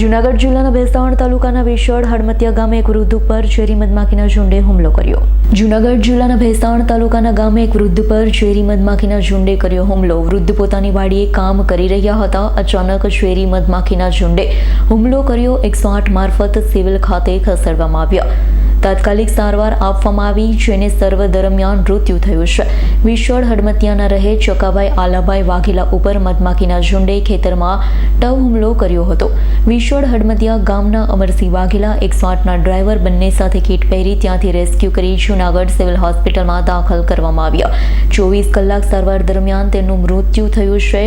જૂનાગઢ જિલ્લાના ભેસ્તાણ તાલુકાના વિશળ હડમતિયા ગામે એક વૃદ્ધ ઉપર ઝેરી મધમાખીના ઝુંડે હુમલો કર્યો. જૂનાગઢ જિલ્લાના ભેસ્તાણ તાલુકાના ગામે એક વૃદ્ધ પર ઝેરી મધમાખીના ઝુંડે કર્યો હુમલો. વૃદ્ધ પોતાની વાડીએ કામ કરી રહ્યા હતા. અચાનક ઝેરી મધમાખીના ઝુંડે હુમલો કર્યો. એકસો આઠ મારફત સિવિલ ખાતે ખસેડવામાં આવ્યા. તાત્કાલિક સારવાર આપવામાં આવી, જેને સર્વ દરમિયાન મૃત્યુ થયું છે. વિશ્વળ હડમતિયાના રહે ચકાભાઈ આલાભાઈ વાઘેલા ઉપર મધમાખીના ઝુંડે ખેતરમાં ટવ હુમલો કર્યો હતો. વિશ્વળ હડમતિયા ગામના અમરસિંહ વાઘેલા એકસો આઠના ડ્રાઈવર બંને સાથે કીટ પહેરી ત્યાંથી રેસ્ક્યુ કરી જૂનાગઢ સિવિલ હોસ્પિટલમાં દાખલ કરવામાં આવ્યા. ચોવીસ કલાક સારવાર દરમિયાન તેનું મૃત્યુ થયું છે.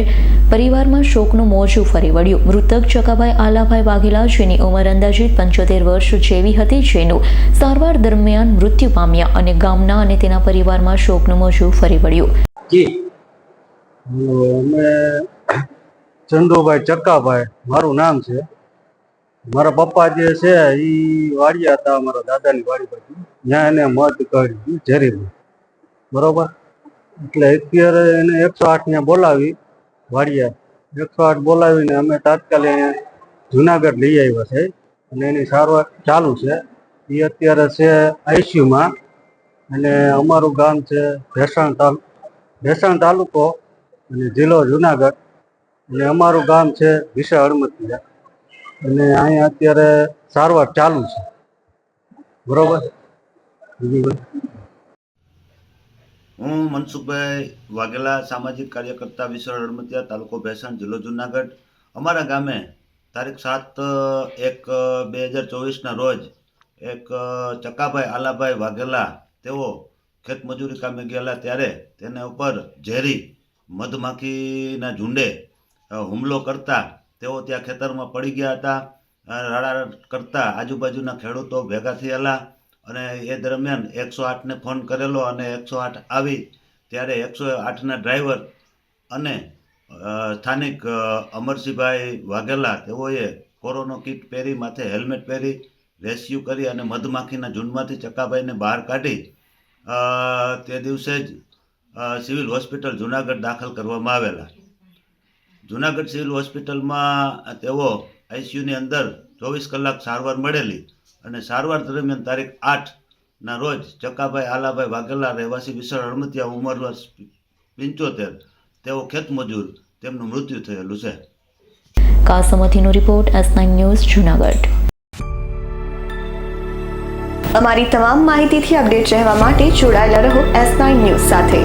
પરિવારમાં શોકનું મોજું ફરી વળ્યું. મૃતક ચકાભાઈ આલાભાઈ વાઘેલા, જેની ઉંમર અંદાજિત પંચોતેર વર્ષ જેવી હતી, જેનું સારવાર દરમિયાન મૃત્યુ પામ્યા અને ગામના અને તેના પરિવારમાં શોકનું મોજું ફરી વળ્યું. અમે ચંદુભાઈ ચક્કાભાઈ, મારું નામ છે. મારા પપ્પા જે છે એ વાડિયા હતા મારા દાદાની વાડી બાજુ. ત્યાં એને મત કાઢ્યું ઝેરીમાં બરોબર? એટલે અત્યારે એને એકસો આઠ ને બોલાવી. વાડિયા એકસો આઠ બોલાવીને અમે તાત્કાલિક જુનાગઢ લઈ આવ્યા છે. અને એની સારવાર ચાલુ છે. એ અત્યારે છે આઈસીયુમાં. અને અમારું ગામ છે ભેસાણ તાલુ, ભેસાણ તાલુકો અને જિલ્લો જુનાગઢ. અને અમારું ગામ છે વિશા હળમતિયા અને અહીંયા અત્યારે સારવાર ચાલુ છે. બરોબર? બીજું કંઈ? હું મનસુખભાઈ વાઘેલા સામાજિક કાર્યકર્તા વિશ્વ હળમતિયા તાલુકો ભેસાણ જિલ્લો જુનાગઢ. અમારા ગામે તારીખ સાત, એક, બે હજાર ચોવીસના રોજ એક ચકાભાઈ આલાભાઈ વાઘેલા તેઓ ખેતમજૂરી કામે ગયેલા ત્યારે તેને ઉપર ઝેરી, મધમાખીના ઝુંડે હુમલો કરતા તેઓ ત્યાં ખેતરમાં પડી ગયા હતા. રાડા કરતા આજુબાજુના ખેડૂતો ભેગા થયેલા. અને એ દરમિયાન એકસો આઠને ફોન કરેલો અને એકસો આઠ આવી ત્યારે એકસો આઠના ડ્રાઈવર અને સ્થાનિક અમરસિંહભાઈ વાઘેલા તેઓએ કોરોનો કીટ પહેરી, માથે હેલ્મેટ પહેરી, રેસ્ક્યુ કરી અને મધમાખીના ઝુંડમાંથી ચકાભાઈને બહાર કાઢી તે દિવસે જ સિવિલ હોસ્પિટલ જુનાગઢ દાખલ કરવામાં આવેલા. જુનાગઢ સિવિલ હોસ્પિટલમાં તેઓ આઈસીયુની અંદર ચોવીસ કલાક સારવાર મળેલી. અને સારવાર દરમિયાન તારીખ આઠના રોજ ચકાભાઈ આલાભાઈ વાઘેલા રહેવાસી વિશાળ હળમતિયા ઉંમર વર્ષ પંચોતેર તેઓ ખેતમજૂર તેમનું મૃત્યુ થયેલું છે. કાસમતીનો report S nine news Junagadh. અમારી તમામ માહિતીથી અપડેટ રહેવા માટે જોડાયેલા રહો એસ નાઇન ન્યૂઝ સાથે.